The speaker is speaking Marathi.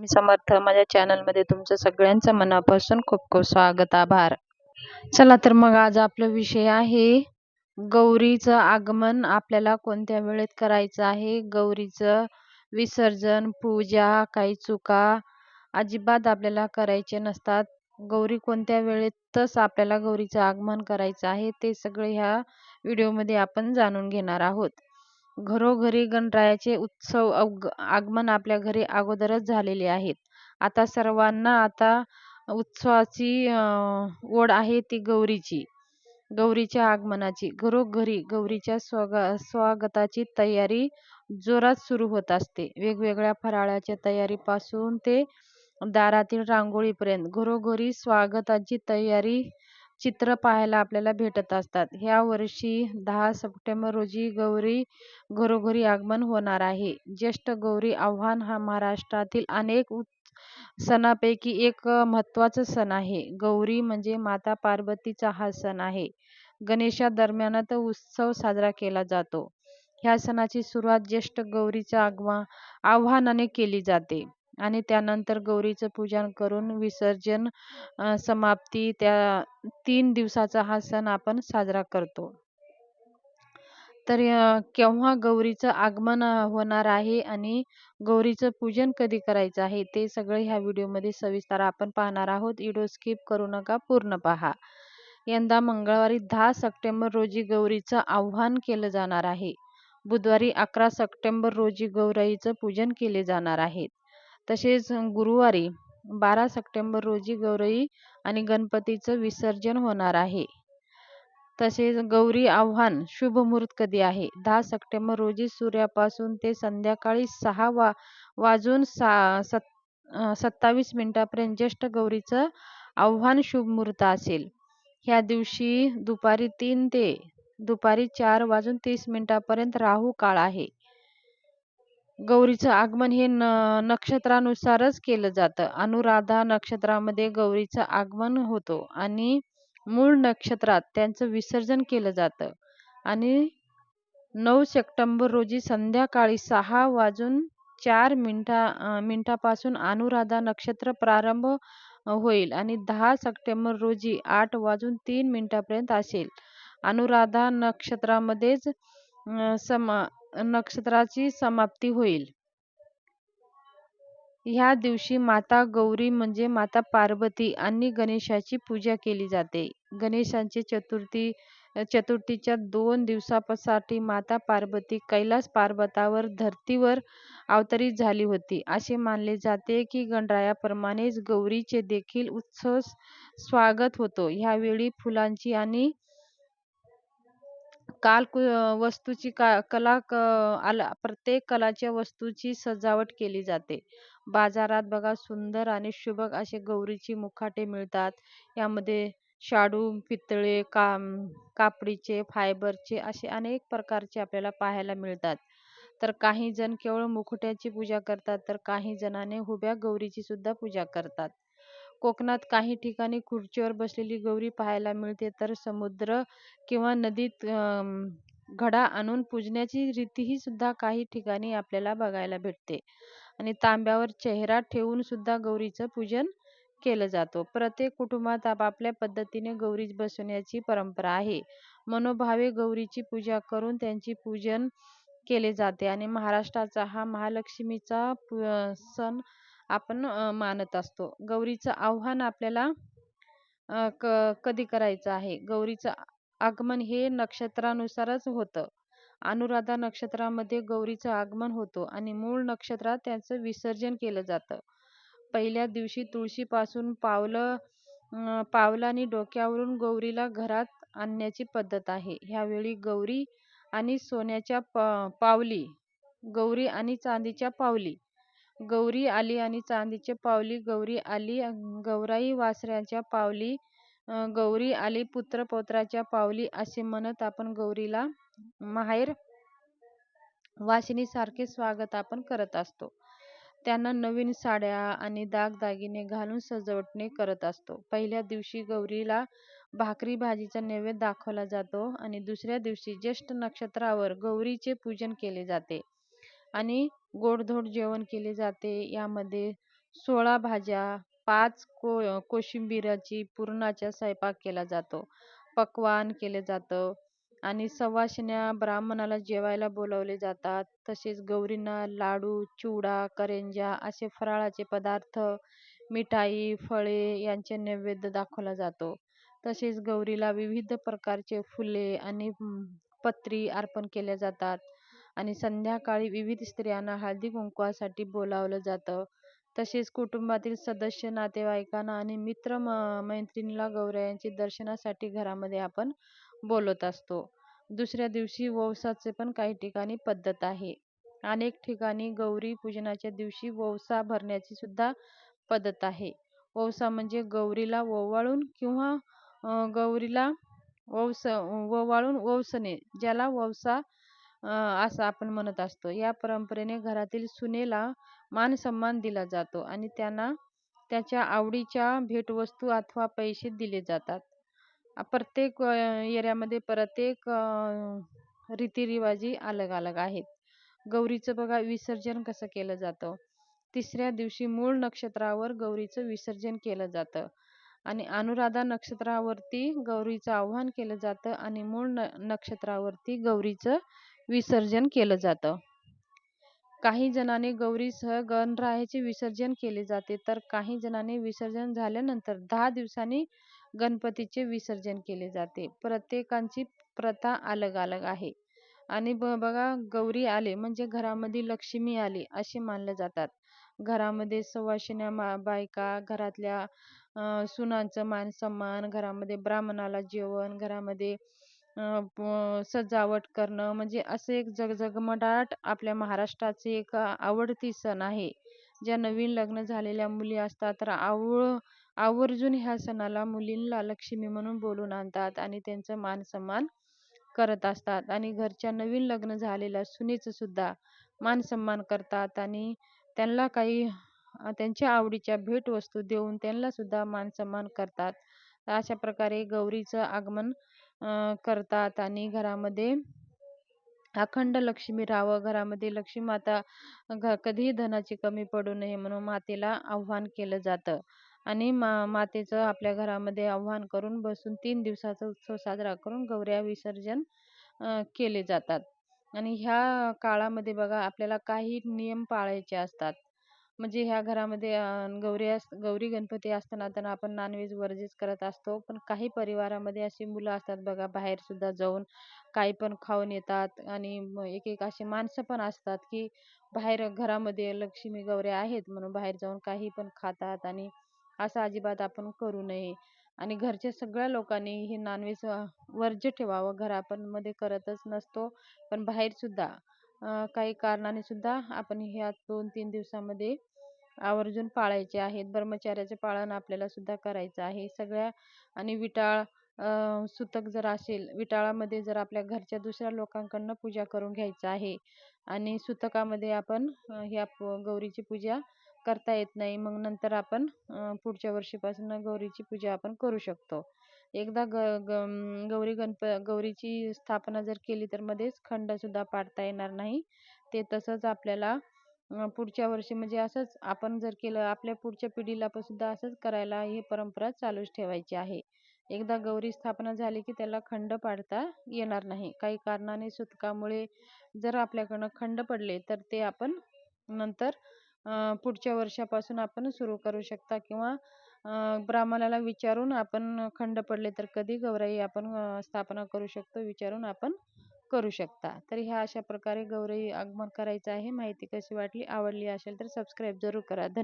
मी समर्थ. माझ्या चॅनलमध्ये तुमचं सगळ्यांचं मनापासून खूप खूप स्वागत आभार. चला तर मग आज आपला विषय आहे गौरीचं आगमन आपल्याला कोणत्या वेळेत करायचं आहे? गौरीचं विसर्जन पूजा काही चुका अजिबात आपल्याला करायचे नसतात. गौरी कोणत्या वेळेतच आपल्याला गौरीचं आगमन करायचं आहे ते सगळे ह्या व्हिडिओमध्ये आपण जाणून घेणार आहोत. घरोघरी गणरायाचे उत्सव आगमन आपल्या घरी अगोदरच झालेले आहेत. आता सर्वांना आता उत्सवाची ओढ आहे ती गौरीची गौरीच्या आगमनाची. घरोघरी गौरीच्या स्वागा स्वागताची तयारी जोरात सुरू होत असते. वेगवेगळ्या फराळाच्या तयारीपासून ते दारातील रांगोळीपर्यंत. घरोघरी स्वागताची तयारी चित्र पाहायला आपल्याला भेटत असतात. ह्या वर्षी दहा सप्टेंबर रोजी गौरी घरोघरी आगमन होणार आहे. ज्येष्ठ गौरी आव्हान हा महाराष्ट्रातील अनेक सणापैकी एक महत्त्वाचा सण आहे. गौरी म्हणजे माता पार्वतीचा हा सण आहे. गणेशादरम्यान उत्सव साजरा केला जातो. ह्या सणाची सुरुवात ज्येष्ठ गौरीच्या आगवा आव्हानाने केली जाते. आणि त्यानंतर गौरीचं पूजन करून विसर्जन समाप्ती त्या तीन दिवसाचा हा सण आपण साजरा करतो. तर केव्हा गौरीचं आगमन होणार आहे आणि गौरीचं पूजन कधी करायचं आहे ते सगळं ह्या व्हिडिओमध्ये सविस्तर आपण पाहणार आहोत. व्हिडिओ स्किप करू नका पूर्ण पहा. यंदा मंगळवारी दहा सप्टेंबर रोजी गौरीचं आव्हान केलं जाणार आहे. बुधवारी अकरा सप्टेंबर रोजी गौराईचं पूजन केले जाणार आहे. तसेच गुरुवारी बारा सप्टेंबर रोजी गौरी आणि गणपतीचं विसर्जन होणार आहे. तसेच गौरी आव्हान शुभ मुहूर्त कधी आहे? दहा सप्टेंबर रोजी सूर्यापासून ते संध्याकाळी सहा वा वाजून सा सत् सत्तावीस मिनिटापर्यंत ज्येष्ठ गौरीचं आव्हान शुभ मुहूर्त असेल. ह्या दिवशी दुपारी तीन ते दुपारी चार वाजून तीस मिनिटापर्यंत राहू काळ आहे. गौरीचं आगमन हे न नक्षत्रानुसारच केलं जातं. अनुराधा नक्षत्रामध्ये गौरीचं आगमन होतो आणि मूळ नक्षत्रात त्यांचं विसर्जन केलं जातं. आणि नऊ सप्टेंबर रोजी संध्याकाळी सहा वाजून चार मिनटा मिनटापासून अनुराधा नक्षत्र प्रारंभ होईल आणि दहा सप्टेंबर रोजी आठ वाजून तीन मिनिटापर्यंत असेल. अनुराधा नक्षत्रामध्येच समा नक्षत्राची समाप्ती होईल. ह्या दिवशी माता गौरी म्हणजे माता पार्वती आणि गणेशाची पूजा केली जाते. गणेशांची चतुर्थी चतुर्थीच्या दोन दिवसासाठी माता पार्वती कैलास पार्वतावर धरतीवर अवतरित झाली होती. असे मानले जाते की गणरायाप्रमाणेच गौरीचे देखील उत्सव स्वागत होतो. ह्यावेळी फुलांची आणि काल वस्तूची का कला आला प्रत्येक कलाच्या वस्तूची सजावट केली जाते. बाजारात बघा सुंदर आणि शुभक असे गौरीची मुखाटे मिळतात. यामध्ये शाडू पितळे काम कापडीचे फायबरचे असे अनेक प्रकारचे आपल्याला पाहायला मिळतात. तर काही जण केवळ मुखट्याची पूजा करतात तर काही जणांनी उभ्या गौरीची सुद्धा पूजा करतात. कोकणात काही ठिकाणी खुर्चीवर बसलेली गौरी पाहायला मिळते. तर समुद्र किंवा नदीत घडा आणून पूजण्याची रीतीही सुद्धा काही ठिकाणी आपल्याला बघायला भेटते. आणि तांब्यावर चेहरा ठेवून सुद्धा गौरीचं पूजन केलं जातो. प्रत्येक कुटुंबात आपापल्या पद्धतीने गौरी बसवण्याची परंपरा आहे. मनोभावे गौरीची पूजा करून त्यांची पूजन केले जाते. आणि महाराष्ट्राचा हा महालक्ष्मीचा सण आपण मानत असतो. गौरीचं आव्हान आपल्याला क कधी करायचं आहे? गौरीचं आगमन हे नक्षत्रानुसारच होतं. अनुराधा नक्षत्रामध्ये गौरीचं आगमन होतो आणि मूळ नक्षत्रात त्यांचं विसर्जन केलं जातं. पहिल्या दिवशी तुळशीपासून पावलं पावलांनी डोक्यावरून गौरीला घरात आणण्याची पद्धत आहे. ह्यावेळी गौरी आणि सोन्याच्या पावली गौरी आणि चांदीच्या पावली गौरी आली आणि चांदीचे पावली गौरी आली गौराई वासराच्या पावली गौरी आली पुत्रपौत्राच्या पावली असे म्हणत आपण गौरीला माहेर वासिनीसारखे स्वागत आपण करत असतो. त्यांना नवीन साड्या आणि दागदागिने घालून सजवटणे करत असतो. पहिल्या दिवशी गौरीला भाकरी भाजीचा नैवेद्य दाखवला जातो आणि दुसऱ्या दिवशी ज्येष्ठ नक्षत्रावर गौरीचे पूजन केले जाते. आणि गोडधोड जेवण केले जाते. यामध्ये सोळा भाज्या पाच को कोशिंबिराची पुरणाचा स्वयंपाक केला जातो. पक्वान्न केले जातं आणि सवाष्ण्या ब्राह्मणाला जेवायला बोलवले जातात. तसेच गौरींना लाडू चिवडा करंज्या असे फराळाचे पदार्थ मिठाई फळे यांचे नैवेद्य दाखवला जातो. तसेच गौरीला विविध प्रकारचे फुले आणि पत्री अर्पण केल्या जातात. आणि संध्याकाळी विविध स्त्रियांना हळदी कुंकवासाठी बोलावलं जातं. तसेच कुटुंबातील सदस्य नातेवाईकांना आणि मित्र म मैत्रिणीला गौरायांची दर्शनासाठी घरामध्ये आपण बोलत असतो. दुसऱ्या दिवशी वौसाचे पण काही ठिकाणी पद्धत आहे. अनेक ठिकाणी गौरी पूजनाच्या दिवशी वौसा भरण्याची सुद्धा पद्धत आहे. वौसा म्हणजे गौरीला ओवाळून किंवा गौरीला वौस ओवाळून वौसणे ज्याला वौसा असं आपण म्हणत असतो. या परंपरेने घरातील सुनेला मान सन्मान दिला जातो आणि त्यांना त्याच्या आवडीच्या भेटवस्तू अथवा पैसे दिले जातात. प्रत्येक एरियामध्ये प्रत्येक रीतिरिवाजी अलग अलग आहेत. गौरीचं बघा विसर्जन कसं केलं जातं? तिसऱ्या दिवशी मूळ नक्षत्रावर गौरीचं विसर्जन केलं जातं. आणि अनुराधा नक्षत्रावरती गौरीचं आव्हान केलं जातं आणि मूळ न नक्षत्रावरती गौरीचं विसर्जन केलं जातं. काही जणांनी गौरीसह गणरायाचे विसर्जन केले जाते तर काही जणांनी विसर्जन झाल्यानंतर दहा दिवसांनी गणपतीचे विसर्जन केले जाते. प्रत्येकांची प्रथा अलग अलग आहे. आणि ब बघा गौरी आले म्हणजे घरामध्ये लक्ष्मी आली असे मानले जातात. घरामध्ये सवाशिण्या मा बायका घरातल्या सुनांचं मान सन्मान घरामध्ये ब्राह्मणाला जेवण घरामध्ये सजावट करणं म्हणजे असे एक जगजगमटाट आपल्या महाराष्ट्राचे एक आवडती सण आहे. ज्या नवीन लग्न झालेल्या मुली असतात तर आवळ आवर्जून ह्या सणाला मुलींना लक्ष्मी म्हणून बोलून आणतात आणि त्यांचं मान सन्मान करत असतात. आणि घरच्या नवीन लग्न झालेल्या सुनेचं सुद्धा मान सन्मान करतात आणि त्यांना काही त्यांच्या आवडीच्या भेटवस्तू देऊन त्यांनासुद्धा मानसन्मान मान सन्मान करतात. अशा प्रकारे गौरीचं आगमन करतात आणि घरामध्ये अखंड लक्ष्मी राहावं. घरामध्ये लक्ष्मी माता घ कधीही धनाची कमी पडू नये म्हणून मातेला आव्हान केलं जातं. आणि मा मातेचं आपल्या घरामध्ये आव्हान करून बसून तीन दिवसाचा उत्सव साजरा करून गौऱ्या विसर्जन केले जातात. आणि ह्या काळामध्ये बघा आपल्याला काही नियम पाळायचे असतात. म्हणजे ह्या घरामध्ये गौरी अस गौरी गणपती असताना त्यांना आपण नॉनव्हेज वर्जित करत असतो. पण काही परिवारामध्ये अशी मुलं असतात बघा बाहेरसुद्धा जाऊन काही पण खाऊन येतात. आणि एक एक अशी माणसं पण असतात की बाहेर घरामध्ये लक्ष्मी गौऱ्या आहेत म्हणून बाहेर जाऊन काही पण खातात आणि असं अजिबात आपण करू नये. आणि घरच्या सगळ्या लोकांनी हे नॉनव्हेज वर्ज्य ठेवावं. घरा पण मध्ये करतच नसतो. पण बाहेरसुद्धा काही कारणाने सुद्धा आपण ह्या दोन तीन दिवसामध्ये आवर्जून पाळायचे आहेत. ब्रह्मचार्याचे पालन आपल्याला सुद्धा करायचं आहे. सगळ्या आणि विटाळ सुतक जर असेल विटाळामध्ये जर आपल्या घरच्या दुसऱ्या लोकांकडनं पूजा करून घ्यायचं आहे आणि सुतकामध्ये आपण ह्या गौरीची पूजा करता येत नाही मग नंतर आपण पुढच्या वर्षीपासून गौरीची पूजा आपण करू शकतो. एकदा ग ग गौरी गणप गौरीची स्थापना जर केली तर मध्येच खंडसुद्धा पाडता येणार नाही. ते तसंच आपल्याला पुढच्या वर्षी म्हणजे असंच आपण जर केलं आपल्या पुढच्या पिढीला पण सुद्धा असंच करायला ही परंपरा चालूच ठेवायची आहे. एकदा गौरी स्थापना झाली की त्याला खंड पाडता येणार नाही. काही कारणाने सुतकामुळे जर आपल्याकडनं खंड पडले तर ते आपण नंतर पुढच्या वर्षापासून आपण सुरू करू शकता किंवा ब्राह्मणाला विचारून आपण खंड पडले तर कधी गौराई आपण स्थापना करू शकतो विचारून आपण करू शकता. तर ह्या अशा प्रकारे गौराई आगमन करायचं आहे. माहिती कशी वाटली आवडली असेल तर सबस्क्राईब जरूर करा. धन्यवाद.